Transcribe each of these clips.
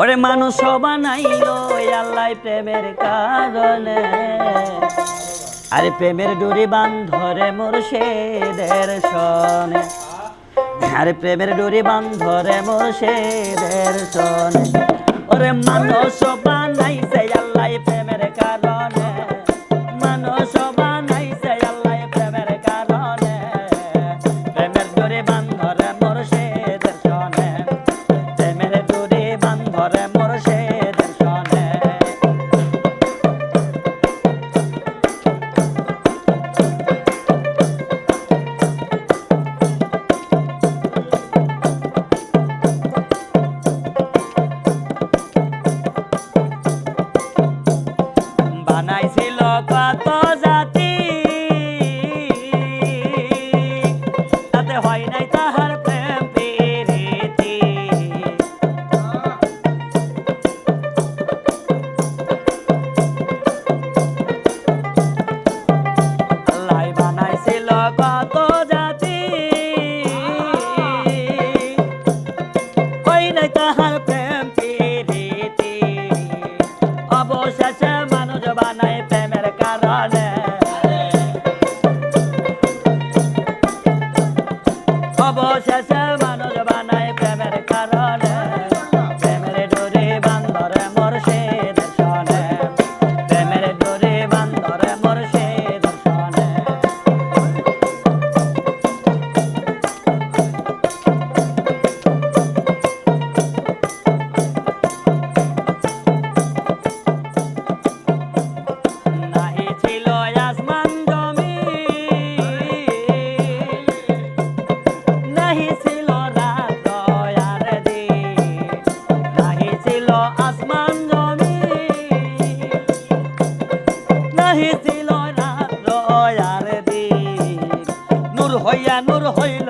ওরে মানুষ বানাইল আল্লাহ প্রেমের কারণে। আরে প্রেমের ডুরি বান্ধরে সেদের সনে আরে প্রেমের ডুরি বান্ধরে সেদের সনে ওরে মানুষ বানাইছে অবশেষে মানুষ বানায় প্রেমের কারণে। অবশেষে মানুষ বানায় প্রেমের কারণে। ছিল রাত আর দিন নূর হইয়া নূর হইল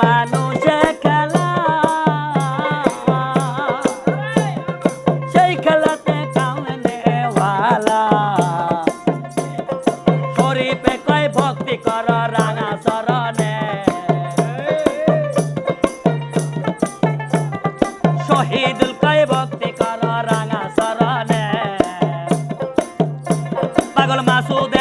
মানুষে খেলা সেই খেলাতে কামনেওয়ালা ভক্তি কর রাঙা চরণে শহীদুল কয় ভক্তি কর রাঙা চরণে পাগল মাসুদ